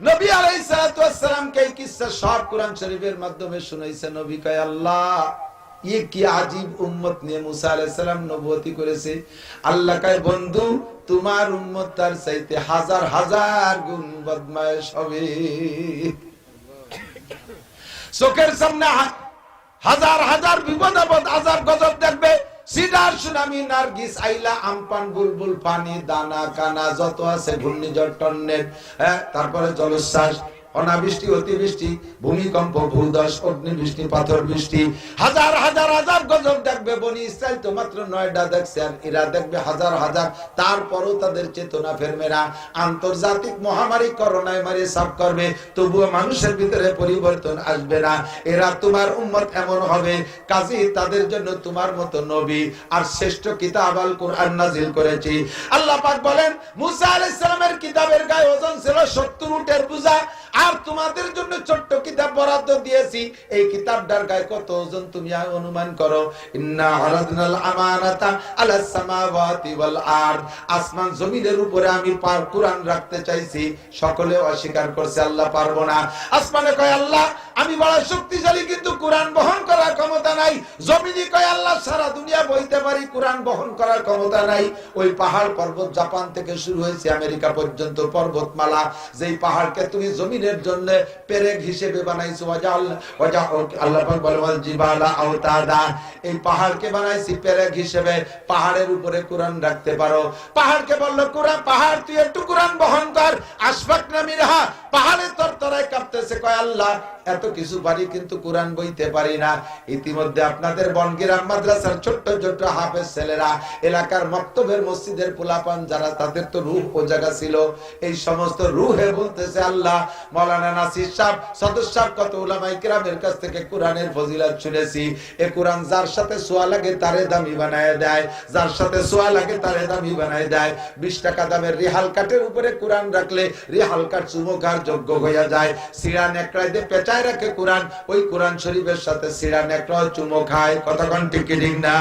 নবী আলাইহিস সালাতু এই কিসসা সব কোরআন শরীফের মাধ্যমে শুনাইছে, নবী কয়, আল্লাহ বন্ধু, তোমার তার হাজার হাজার বদমায়েশ হবে। চোখের সামনে হাজার হাজার বিপদ আপদ, হাজার গজব দেখবে। সুনামি, নার্গিস, আইলা, আমপান, বুলবুল, পানি, দানা, কানা, যত আছে ঘূর্ণিঝড় টন্নের হ্যাঁ তারপরে জলোচ্ছ্বাস অনাবৃষ্টি, অতিবৃষ্টি, ভূমিকম্প, ভূদশ, অগ্নিবৃষ্টি পাথর বৃষ্টি হাজার হাজার হাজার গজব দেখবে বনি ইসরায়েল তো মাত্র নয়টা দেখছে আর এরা দেখবে হাজার হাজার। তারপরও তাদের চেতনা ফেরবে না আন্তর্জাতিক মহামারী করোনায় মারি সাফ করবে, তবুও মানুষের ভিতরে পরিবর্তন আসবে না। এরা তোমার উম্মত এমন হবে, কাজী তাদের জন্য তোমার মতো নবী। আর শ্রেষ্ঠ কিতাব আল কোরআন নাজিল করেছি। আল্লাহ পাক বলেন, মুসা আলাইহিস সালামের কিতাবের গায়ে ওজন ছিল 70 উটের বোঝা। আর তোমাদের জন্য ছোট্ট কিতাব বরাদ্দ দিয়েছি। এই কিতাবটার গায়ে কত ওজন তুমি অনুমান করো? ইন্না আরাদনাল আমানাতা আলাস সামাওয়াতি ওয়াল আরদ। আসমান জমিনের উপরে আমি পার কোরআন রাখতে চাইছি। সকলে অস্বীকার করছে, আল্লাহ পারব না। আসমানে কয়, আল্লাহ, আমি বড় শক্তিশালী, কিন্তু কোরআন বহন করার ক্ষমতা নাই। জমিনে কয়, আল্লাহ, সারা দুনিয়া বইতে পারি, কোরআন বহন করার ক্ষমতা নাই। ওই পাহাড় পর্বত জাপান থেকে শুরু হয়েছে, আমেরিকা পর্যন্ত পর্বতমালা। যেই পাহাড়কে তুমি জমিনের জন্য পেরেক হিসেবে বানাইছো, ওয়াজাল ওয়াজা আল্লাহ পাক বলে, ওয়াল জিবালা আওতাদা। এই পাহাড়কে বানাইছি পেরেক হিসেবে, পাহাড়ের উপরে কোরআন রাখতে পারো। পাহাড়কে বলল, কোরআন, পাহাড়, তুই একটু কোরআন বহন কর। আশফাক মিরহা পাহাড়ে তরতরায় কাঁপতেছে, কয় আল্লাহ এত কিছু পারি কিন্তু কোরআন বইতে পারি না। ইতিমধ্যে আপনাদের বনগিরাম মাদ্রাসার ছোট্ট ছোট্ট হাফেজ ছেলেরা, এলাকার মক্তবের মসজিদের পোলাপান যারা, তাদের তো রুহ জায়গা ছিল। এই সমস্ত রুহে বলতেছে আল্লাহ, মৌলানা নাসির সাহেব, সদস্য সাহেব, কত উলামাই কিরামের কাছ থেকে কোরআনের ফজিলত শুনেছি। এ কোরআন যার সাথে সোয়া লাগে তারে দামি বানায় দেয়, যার সাথে সোয়া লাগে তারে দামি বানায় দেয়। বিশ টাকা দামের রিহাল কাঠের উপরে কোরআন রাখলে রিহাল কাঠ চুমকার যোগ্য হইয়া যায়। সিরা নেকড়ায় দিয়ে পেঁচায় রাখে কোরআন, ওই কোরআন শরীফের সাথে সিরা নেকড় চুমো খায়। কতক্ষণ টিকি ঠিক না?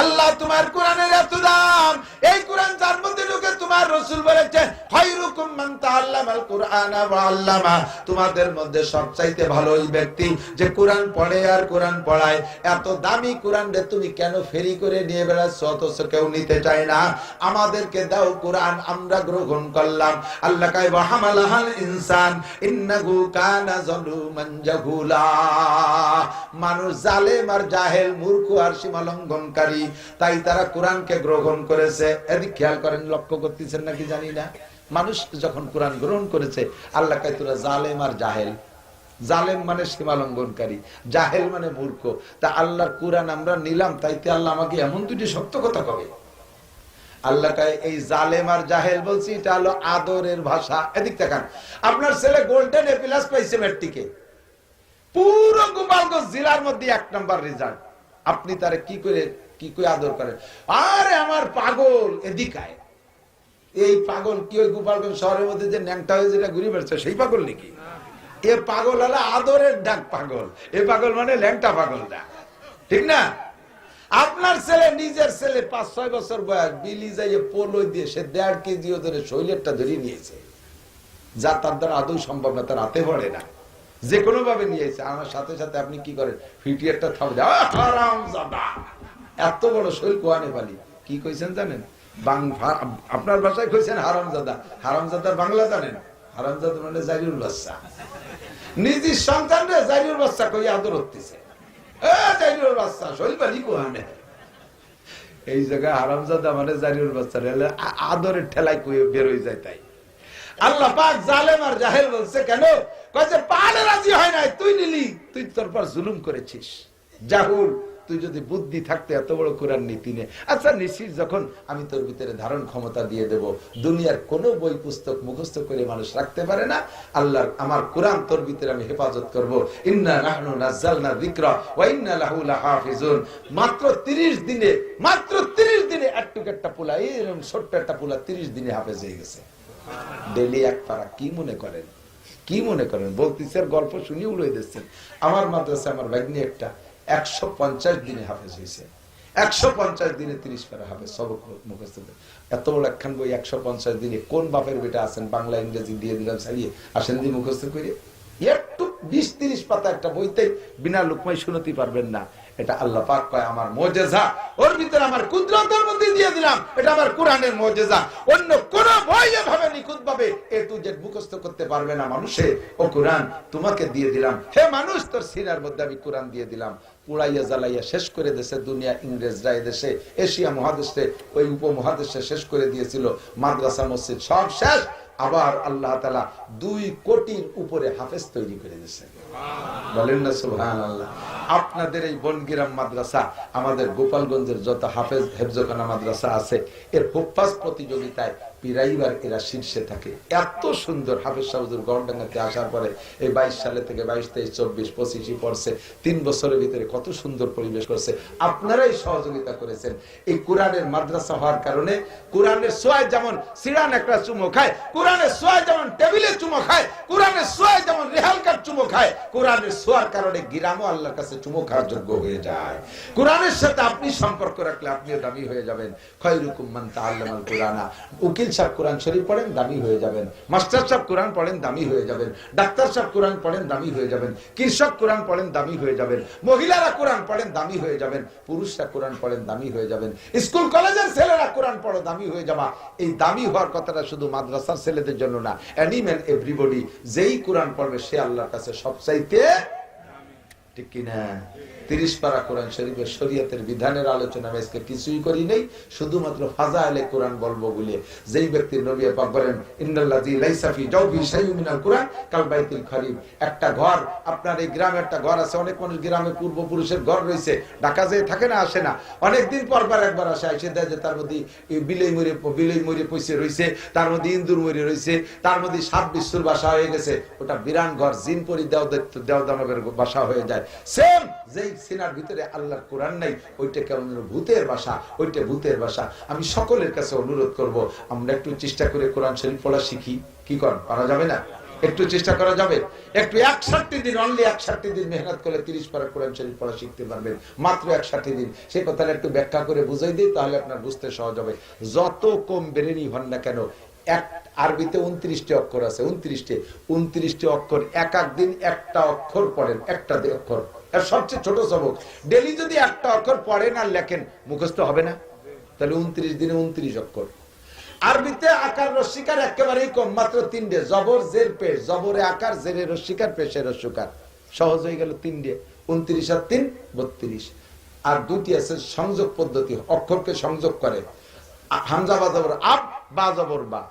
আল্লাহ, তোমার কোরআনের এত দাম। এই কোরআন যার মধ্যে তোমার রসুল বলেছে খায়রুকুম তাআল্লামাল কুরআনা ওয়া আল্লামা। তোমাদের মধ্যে সবচাইতে ভালো ওই ব্যক্তি যে কোরআন পড়ে আর কোরআন পড়ায়। এত দামি কোরআন তুমি কেন ফেরি করে নিয়ে বেড়াচ্ছ? অথচ কেউ নিতে চায় না। আমাদেরকে দাও কোরআন, আমরা গ্রহণ করলাম। আল্লাহ কাই হামালাহাল ইনসান, ইন্নাহু কানা যালুমান জাহুলা। মানুষ জালেম আর জাহেল, মূর্খ আর সীমা লঙ্ঘনকারী তাই তারা কোরআনকে গ্রহণ করেছে। এদিক খেয়াল করেন, লক্ষ্য করতেছেন নাকি জানি না। মানুষ যখন কোরআন গ্রহণ করেছে, আল্লাহ কাই তোরা জালেম আর জাহেল। জালেম মানে সীমালঙ্ঘনকারী জাহেল মানে মূর্খ। তা আল্লাহর কোরআন আমরা নিলাম, তাইতে আল্লাহ আমাকে এমন দুটি সত্য কথা কবে? আল্লাহ কয়, এই জালেম আর জাহেল বলছি, এটা হলো আদরের ভাষা। এদিক দেখান আপনার ছেলে গোল্ডেন এ প্লাস পাইছে মেট্রিকে পুরো গোপালগঞ্জ জেলার মধ্যে এক নম্বর রেজাল্ট আপনি তারে কি করে কি করে আদর করেন? আরে আমার পাগল এদিকায় এই পাগল কি ওই গোপালগঞ্জ শহরের মধ্যে যে ন্যাংটা হয়ে যেটা ঘুরে বেড়াচ্ছে, সেই পাগল নাকি? এ পাগল হলো আদরের ডাক পাগল। এ পাগল মানে ল্যাংটা পাগল ডাক ঠিক না? আপনার ছেলে, নিজের ছেলে, পাঁচ, ছয় বছর বয়স, বিলি যাইয়ে পোলো দিয়ে সে দেড় কেজি ধরে শৈলেরটা ধরে নিয়েছে। যা তার দ্বারা আদৌ সম্ভব না, তার হাতে পড়ে না। যে কোনো ভাবে নিয়েছে আমার সাথে সাথে আপনি কি করেন? ফিটিয়ারটা থাম এত বড় শৈল কোয়ানে পালি কি কইছেন জানেন? আপনার ভাষায় কইছেন হারামজাদা। হারামজাদার বাংলা জানেন? হারামজাদা মানে জারিউল বাচ্চা। নিজের সন্তান রে জারিউল বাচ্চা কই আদর হতেছে এ জারিউল বাচ্চা শৈল পালি কোয়ানে এই জায়গায় হারামজাদা মানে জারিউল বাচ্চা রে আদরের ঠেলায় কই বের হয়ে যায় তাই। আল্লাহ পাক জালেম আর জাহেল বলছে, কেন? কয়েছে পাহাড়ে রাজি হয় নাই, তুই নিলি, তুই তোর পর জুলুম করেছিস। জাহুল তুই যদি বুদ্ধি থাকতে এত বড় কোরআন নীতি নে। আচ্ছা নিশ্চিত যখন আমি তোর ভিতরে ধারণ ক্ষমতা দিয়ে দেব, দুনিয়ার কোন বই পুস্তক মুখস্থ করে মানুষ রাখতে পারে না আল্লাহর আমার কোরআন তোর ভিতরে আমি হেফাজত করব। ইন্না নাহনু নাযালনা যিকরা ওয়া ইন্না লাহু লাহাফিজুন। মাত্র 30 দিনে, মাত্র 30 দিনে একটু একটা পোলা এরকম ছোট্ট একটা পোলা 30 দিনে হাফেজ হয়ে গেছে। ডেলি এক পারা, কি মনে করেন? কি মনে করেন? বলতেছে গল্প শুনি উড়ে দিচ্ছেন। আমার মাদ্রাসা আমার ভাগ্নি একটা দিনে হাফেজ হয়েছে। একশো পঞ্চাশ দিনে একখান বই একশো পঞ্চাশ দিনে কোন বাপের আছেন? বাংলা, ইংরেজি মুখস্থ একটু বিশ তিরিশ পাতা একটা বইতে বিনা লোকমাই শুনতে পারবেন না। এটা আল্লাহ পাক কয়, আমার মজেজা ওর ভিতরে আমার কুদরতের মধ্যে দিয়ে দিলাম। এটা আমার কোরআনের মজেজা অন্য কোন বই এভাবে নিখুঁত ভাবে এ টু জেড মুখস্থ করতে পারবে না মানুষে। ও কোরআন, তোমাকে দিয়ে দিলাম। হে মানুষ, তোর সিনার মধ্যে আমি কোরআন দিয়ে দিলাম। পুড়াইয়া জ্বালাইয়া শেষ করে দেশে দুনিয়া, ইংরেজরা এদেশে, এশিয়া মহাদেশে, ওই উপমহাদেশে শেষ করে দিয়েছিল। মাদ্রাসা, মসজিদ সব শেষ। আবার আল্লাহ তালা দুই কোটির উপরে হাফেজ তৈরি করে দিয়েছে। বলেন না সুহান আল্লাহ আপনাদের এই বনগিরাম মাদ্রাসা, আমাদের গোপালগঞ্জের যত হাফেজ হেফজখানা মাদ্রাসা আছে, এর হুফাজ প্রতিযোগিতায় পিরাইবার এরা শীর্ষে থাকে। এত সুন্দর হাফেজ সাহুদুর গড়ডাঙ্গাতে আসার পরে এই বাইশ সালে থেকে বাইশ, তেইশ, চব্বিশ, পঁচিশই পড়ছে। তিন বছরের ভিতরে কত সুন্দর পরিবেশ করছে। আপনারাই সহযোগিতা করেছেন। এই কোরআনের মাদ্রাসা হওয়ার কারণে কোরআনের সোয়ায় যেমন সিরান একটা চুমো খায়, কোরআনের সোয়ায় যেমন টেবিলে চুমো খায়, কোরআনের সোয়ায় যেমন রেহালকার চুমো খায়, কোরআনের সোয়ার কারণে গিরামও আল্লাহর কাছে চুমো খাওয়ার যোগ্য হয়ে যায়। কোরআনের সাথে আপনি সম্পর্ক রাখলে আপনিও দামি হয়ে যাবেন, খয়রুকুম মান তাআল্লামাল কোরআনা। উকিল সাহেব কোরআন শরীফ পড়েন, দামি হয়ে যাবেন। মাস্টার সাহেব কোরআন পড়েন, দামি হয়ে যাবেন। ডাক্তার সাহেব কোরআন পড়েন, দামি হয়ে যাবেন। কৃষক কোরআন পড়েন, দামি হয়ে যাবেন। মহিলারা কোরআন পড়েন, দামি হয়ে যাবেন। পুরুষরা কোরআন পড়েন, দামি হয়ে যাবেন। স্কুল, কলেজের ছেলেরা কোরআন পড়ো, দামি হয়ে যাবা। এই দামি হওয়ার কথাটা শুধু মাদ্রাসার ছেলেদের জন্য না অ্যানিম্যাল এভরিবডি যেই কোরআন পড়বে, সে আল্লাহর কাছে সবচাইতে ঠিক কিনা? তিরিশ পারা কোরআন শরীফের শরীয়তের বিধানের আলোচনা আমি আজকে কিছুই করি নেই, শুধুমাত্র ফাজা আলে কোরআন বলব বলে। যেই ব্যক্তির নবী পাক বলেন, ইন্নাল্লাযী লাইসা ফি জাওফি কোরআন কাল বাইতুল খরিম একটা ঘর, আপনার এই গ্রামে একটা ঘর আছে, অনেক মানুষ গ্রামে পূর্বপুরুষের ঘর রয়েছে, ঢাকা যেয়ে থাকে না, আসে না। অনেক দিন পর পর একবার আসে এসে দেয় যে তার মধ্যে বিলেই মরে বিলেই মরে পয়সে রয়েছে তার মধ্যে ইন্দুর মরে রয়েছে তার মধ্যে সাত বিশ্বর বাসা হয়ে গেছে। ওটা বিরান ঘর জিন পরি দেও দেও দানবের বাসা হয়ে যায়। সেম যেই সিনার ভিতরে আল্লাহর কোরআন নাই ওইটা কেমন ভূতের বাসা ওইটা ভূতের বাসা আমি সকলের কাছে অনুরোধ করব, আমরা একটু চেষ্টা করে কোরআন শরীফ পড়া শিখি। কি কর পারা যাবে না? একটু চেষ্টা করা যাবে? একটু একষট্টি দিন অনলি একষট্টি দিন মেহনত করে তিরিশ পারা কোরআন শরীফ পড়া শিখতে পারবেন। মাত্র একষট্টি দিন। সেই কথাটা একটু ব্যাখ্যা করে বুঝাই দিই, তাহলে আপনার বুঝতে সহজ হবে। যত কম বেরেনি হন না কেন, এক আরবিতে উনত্রিশটি অক্ষর আছে, উনত্রিশটি। উনত্রিশটি অক্ষর এক এক দিন একটা অক্ষর পড়েন একটা অক্ষর। এর সবচেয়ে ছোট সবক। ডেলি যদি একটা অক্ষর পড়েন আর লেখেন, মুখস্থ হবে না। তাহলে উনত্রিশ দিনে উনত্রিশ অক্ষর। আরবিতে আকার রস্বীকার একেবারেই কম, মাত্র তিনটে। জবর, জের, পেশ। জবরে আকার, জেরে রস্বীকার পেশে রস্যকার সহজ হয়ে গেল তিনটে। উনত্রিশ আর তিন, বত্রিশ। আর দুটি আছে সংযোগ পদ্ধতি। অক্ষরকে সংযোগ করে। হামজা বা জবর, আব বা জবর বা।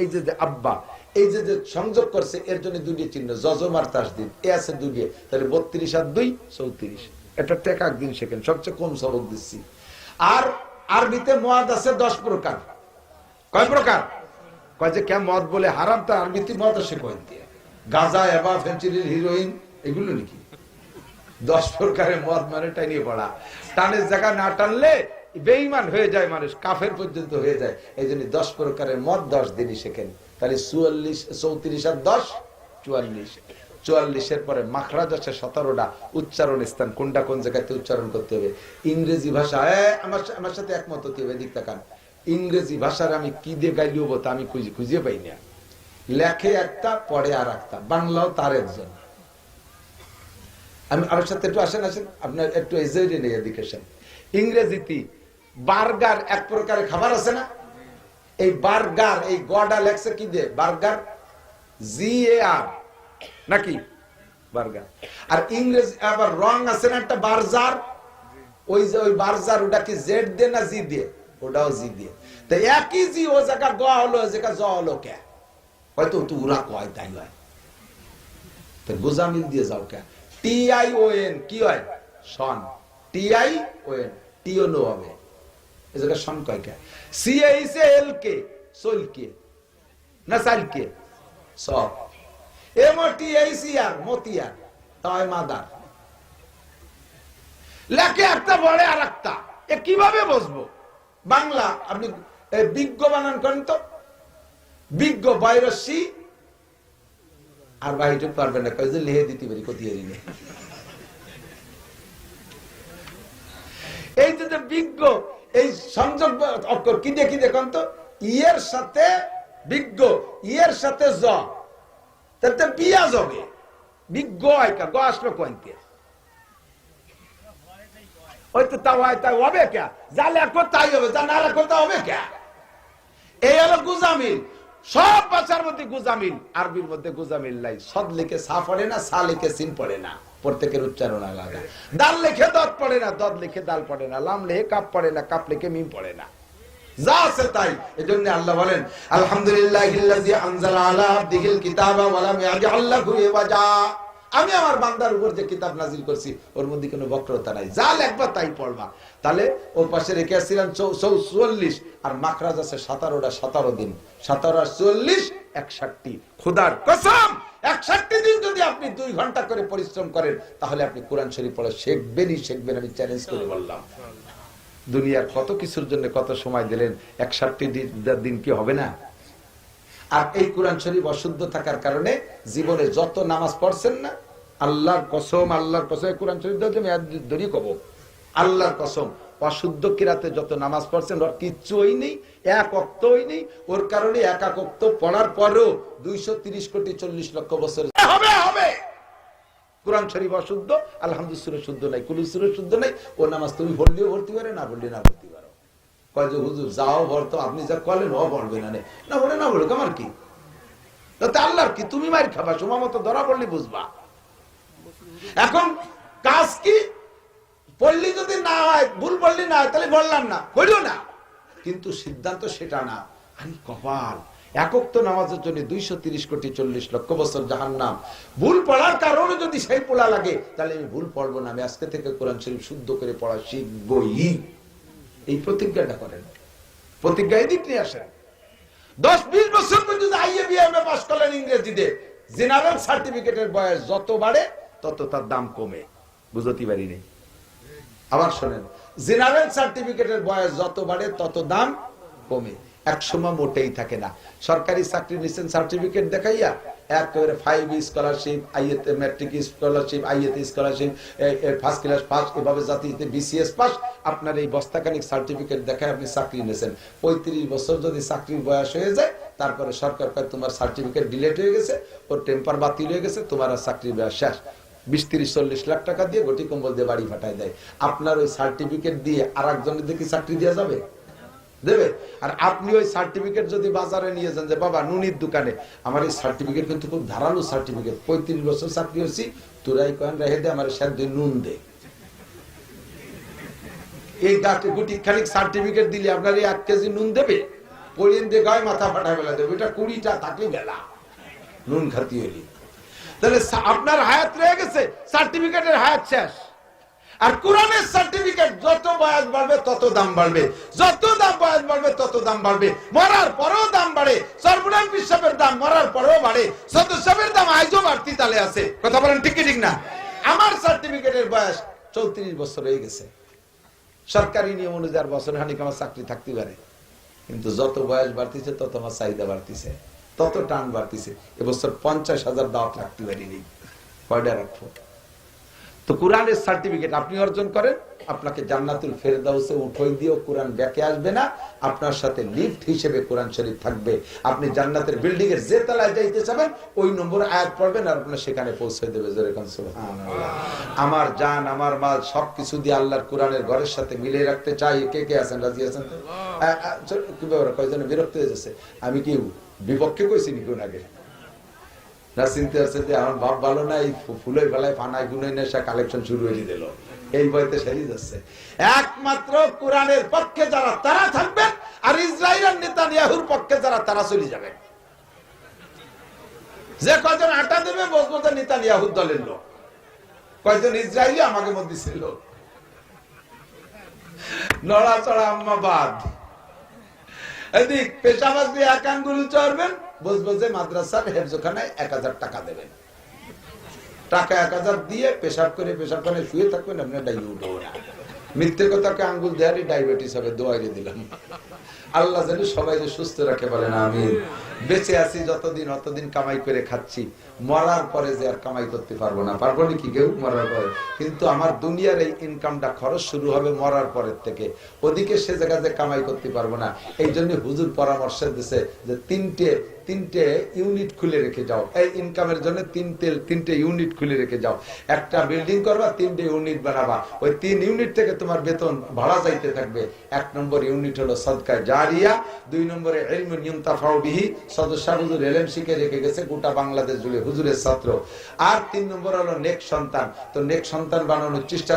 এই যে আব্বা এই যে সংযোগ করছে, এর জন্য দুটি চিহ্ন জজম আর তাসদিদ। এ আছে দুটি তাহলে বত্রিশ আর দুই, চৌত্রিশ। এটা টেকাক দিন শেখেন সবচেয়ে কম সবক দিচ্ছি। আর আরবিতে মদ আছে দশ প্রকার। কয় প্রকার? কয় যে কেন মদ বলে হারাম, তা আরবিতে মদ আসে কয় দিয়ে? গাজা, এবা ফেন্সিডিল হিরোইন, এগুলো নাকি? দশ প্রকারের মদ মানে টাইনিয়ে পড়া। টানের জায়গা না টানলে বেইমান হয়ে যায় মানুষ, কাফের পর্যন্ত হয়ে যায়। এই জন্য দশ প্রকারের মদ দশ দিনই শেখেন তাহলে চুয়াল্লিশ, চৌত্রিশ আর দশ, চুয়াল্লিশ। চুয়াল্লিশের পরে মাখরাজ আছে সতেরোটা, উচ্চারণ স্থান, কোনটা কোন জায়গাতে উচ্চারণ করতে হবে? ইংরেজি ভাষা আমার আমার সাথে একমত হতে হবে, এদিক তাকান। ইংরেজি ভাষার আমি কি দিয়ে গাইলি হব তা আমি খুঁজে খুঁজে পাই না। লেখে একটা, পড়ে আর একটা, বাংলাও তার একজন। আমি, আমার সাথে একটু আসেন আসেন, আপনার একটু নেই, এদিকে ইংরেজিতে বার্গার এক প্রকারের খাবার আছে না? এই বার্গার, এই গডা লেখছে কি দিয়ে? বার্গার? জি এ আর নাকি? বার্গার। আর ইংরেজি, আবার রং আছে না একটা বার্জার? ওই যে ওই বার্জার, ওটা কি জেড দিয়ে না জি দিয়ে? ওটাও জি দিয়ে। তো একই জি, ও জায়গা গ হলো জায়গা জ হলো কে? হয়তো তো ওরা কয় তাই হয়। তো গোজামিল দিয়ে যাও কে? টি আই ও এন কি হয়? সন T I O N T O no হবে। এ জায়গায় সন কয় কে? সি এইচ এল কে সোল কে, না সাইল কে? সব। M O T H R Motiar, তাই মাদার। লেখে একটা বড়ে আর একটা এ কীভাবে বসবো? বাংলা, আপনি বিজ্ঞ বানান করেন তো। বিজ্ঞ বাইরসি আর বাহিটুক পারবে না। কয় যে লেহে দিতে পারি কোথায় ঋণে এই যে বিজ্ঞ এই সংযোগ অক্ষর কি দেখি দেখুন তো ইয়ের সাথে বিজ্ঞ, ইয়ের সাথে জ। তাতে বিয়া যাবে বিজ্ঞ আইকা গ আসলো কোনতে ওই আরবির মধ্যে গুজামিল নাই। সদ লিখে সা পড়ে না, সা লিখে সিন পড়ে না। প্রত্যেকের উচ্চারণ আলাদা। দাল লিখে দদ পড়ে না দদ লিখে দাল পড়ে না, লাম লিখে কাপ পড়ে না, কাপ লিখে মিম পড়ে না। আমি আমার উপর যে কিতাব নাজিল করছি, ওর মধ্যে কোনো নাই। যা তাই পড়বা। তাহলে পাশে আর মাখরাজ আছে সাতারোটা, সাতারো দিন। সাতারো চল্লিশ, একষট্টি। খুদার কসম! একষট্টি দিন যদি আপনি দুই ঘণ্টা করে পরিশ্রম করেন, তাহলে আপনি কোরআন শরীফ পড়া শিখবেনই, শিখবেন আমি চ্যালেঞ্জ করে বললাম। দুনিয়ার কত কিছুর জন্য কত সময় দিলেন, একষট্টি দিন কি হবে না? আর এই কোরআন শরীফ অশুদ্ধ থাকার কারণে জীবনে যত নামাজ পড়ছেন না, আল্লাহর কসম আল্লাহর কসম কোরআন শরীফ ধরে কব। আল্লাহর কসম অশুদ্ধ কিরাতে যত নামাজ পড়ছেন ওর কিচ্ছু হই নেই এক অক্ত হই নেই। ওর কারণে এক এক অক্ত পড়ার পরেও দুইশো তিরিশ কোটি চল্লিশ লক্ষ বছর হবে হবে! কোরআন শরীফ অশুদ্ধ আলহামদুলিল্লাহ শুদ্ধ নাই কুলুসুরের শুদ্ধ নাই। ও নামাজ তুমি ভরলেও ভর্তি পারে না ভরলে না ভর্তি পারো। কয় যে হুজুর যাও ভরতো আপনি যা করলেন ও ভরবে না নে। না বলে না বলুক আমার কি? তাতে আল্লাহর কি? তুমি মার খাবা সময় মতো ধরা পড়লে বুঝবা। এখন কাজ কি? পড়লি যদি না হয়, ভুল পড়লি না হয়, তাহলে বললাম না করিও না। কিন্তু সিদ্ধান্ত সেটা না। আমি কপাল, একক তো নামাজের জন্য দুইশো তিরিশ কোটি চল্লিশ লক্ষ বছর জাহান নাম ভুল পড়ার কারণে যদি সেই পোলা লাগে, তাহলে আমি ভুল পড়ব না। আমি আজকে থেকে কোরআন শরীফ শুদ্ধ করে পড়া শিখবই। এই প্রতিজ্ঞাটা করেন। প্রতিজ্ঞা এদিক নিয়ে আসেন। দশ বিশ বছর পর্যন্ত আইএ বিএমএ পাস করলেন ইংরেজিতে। জেনারেল সার্টিফিকেটের বয়স যত বাড়ে, তত তার দাম কমে। বুঝতে পারিনি? আবার শোনেন, জেনারেল সার্টিফিকেটের বয়স যত বাড়ে তত দাম কমে। এক সময় মোটেই থাকে না। সরকারি চাকরি নিচ্ছেন সার্টিফিকেট দেখাইয়া একেবারে ফাইভ স্কলারশিপ আইএতে ম্যাট্রিক স্কলারশিপ আইএতে স্কলারশিপ ফার্স্ট ক্লাস পাস এভাবে জাতিতে বিসিএস পাস আপনার এই বস্তাখানিক সার্টিফিকেট দেখায় আপনি চাকরি নিয়েছেন পঁয়ত্রিশ বছর যদি চাকরির বয়স হয়ে যায়, তারপরে সরকার তোমার সার্টিফিকেট ডিলেট হয়ে গেছে, ওর টেম্পার বাতিল হয়ে গেছে, তোমার আর চাকরির বয়স শেষ। বিশ, তিরিশ, চল্লিশ লাখ টাকা দিয়ে গটি কম্বল দিয়ে বাড়ি ফাটাই দেয়। আপনার ওই সার্টিফিকেট দিয়ে আর একজনের দিকে চাকরি দেওয়া যাবে? দেবে? আর আপনি ওই সার্টিফিকেট যদি বাজারে নিয়ে যান যে, বাবা, নুনির দোকানে। আমার এই সার্টিফিকেট কিন্তু খুব ধারালো সার্টিফিকেট পঁয়ত্রিশ বছর চাকরি হচ্ছি তোরাই কয়েন রেখে দে, আমার সাথে নুন দে। এই গাছে গুটি খানিক সার্টিফিকেট দিলে আপনার এই এক কেজি নুন দেবে? পরিয়ে দিয়ে গায়ে মাথা ফাটায় বেলা দেবে। এটা কুড়িটা থাকলে বেলা নুন খাতি হইলি। তাহলে আপনার হায়াত রয়ে গেছে সার্টিফিকেটের হায়াত শেষ। আর কোরআনের সার্টিফিকেট যত বয়স বাড়বে, তত দাম বাড়বে। যত দাম বয়স বাড়বে, তত দাম বাড়বে। মরার পরেও দাম বাড়ে, সর্বনাম বিশ্বাসের দাম মরার পরেও বাড়ে, সদস্যের দাম আজও বাড়তি তালে আছে। কথা বলেন ঠিক কি ঠিক না? আমার সার্টিফিকেটের বয়স চৌত্রিশ বছর হয়ে গেছে। সরকারি নিয়ম অনুযায়ী বছর খানিক আমার চাকরি থাকতে পারে। কিন্তু যত বয়স বাড়তিছে, তত আমার চাহিদা বাড়তিছে। তত টান বাড়তিছে। এবছর পঞ্চাশ হাজার দাওয়াত রাখতে পারিনি। কয়টা রাখব? তো কোরআনের সার্টিফিকেট আপনি অর্জন করেন? আপনাকে জান্নাতুল ফেরদাউসে উঠোই দিয়েও কোরআন ব্যাকে আসবে না। আপনার সাথে লিফট হিসেবে কোরআন শরীফ থাকবে। আপনি জান্নাতের বিল্ডিং এর যে তলায় যাইতে চাবেন ওই নম্বর আয়াত পড়বেন আর আপনার সেখানে পৌঁছে দেবে আমার জান আমার মাল সবকিছু দিয়ে আল্লাহর কোরআনের ঘরের সাথে মিলিয়ে রাখতে চাই। কে কে আছেন? রাজি আছেন? কি ব্যাপার? কয়জন বিরক্ত হয়ে যাচ্ছে? আমি কি বিপক্ষে কইছি নি কোন আগে না চিনতে আছে যে আমার বাপ ভালো না এই ফুলের বেলায় ফানায় গুনে নেশা কালেকশন শুরু হয়ে দিল। এই বইতে সেরে যাচ্ছে একমাত্র কোরআনের পক্ষে যারা তারা থাকবেন আর ইসরায়েলের নেতা নিয়াহুর পক্ষে যারা তারা চলে যাবেন যে কয়জন আটা দেবে বসবো যে নেতা নিয়াহুর দলের লোক। কয়জন ইসরায়েলি আমাকে মধ্যে ছিল নড়াচড়া আম্মা বাদ। এদিক পেশাবাজ দিয়ে এক আঙ্গুল চড়বেন, বসবো যে মাদ্রাসার হেফজোখানায় এক হাজার টাকা দেবেন। টাকা এক হাজার দিয়ে পেশাব করে পেশাব করে শুয়ে থাকবেন আপনার ডাইবে উঠবো না। মিথ্যে কথাকে আঙ্গুল দেয়ারই ডায়াবেটিস হবে, দোয়াইরে দিলাম। আল্লাহ যেন সবাই যে সুস্থ রাখে বলেন আমি বেঁচে আছি যতদিন, অতদিন কামাই করে খাচ্ছি। মরার পরে যে আর কামাই করতে পারব না। পারব নাকি কেউ মরার পরে? কিন্তু আমার দুনিয়ার এই ইনকামটা খরচ শুরু হবে মরার পরের থেকে। ওদিকে সে জায়গায় যে কামাই করতে পারব না, এই জন্য হুজুর পরামর্শ দিছে যে তিনটে তিনটে ইউনিট খুলে রেখে যাও। এই ইনকামের জন্য তিনটে তিনটে ইউনিট খুলে রেখে যাও। একটা বিল্ডিং করবা, তিনটে ইউনিট বানাবা। ওই তিন ইউনিট থেকে তোমার বেতন ভাড়া যাইতে থাকবে। এক নম্বর ইউনিট হলো সদকায় জারিয়া দুই নম্বরে এলমুর নিয়ন্তাফাও বিহি সদস্য হুজুর এলএম শিখে রেখে গেছে, গোটা বাংলাদেশ জুড়ে হুজুরের ছাত্র। আর তিন নম্বর হলো নেক সন্তান। তো নেক সন্তান বানানোর চেষ্টা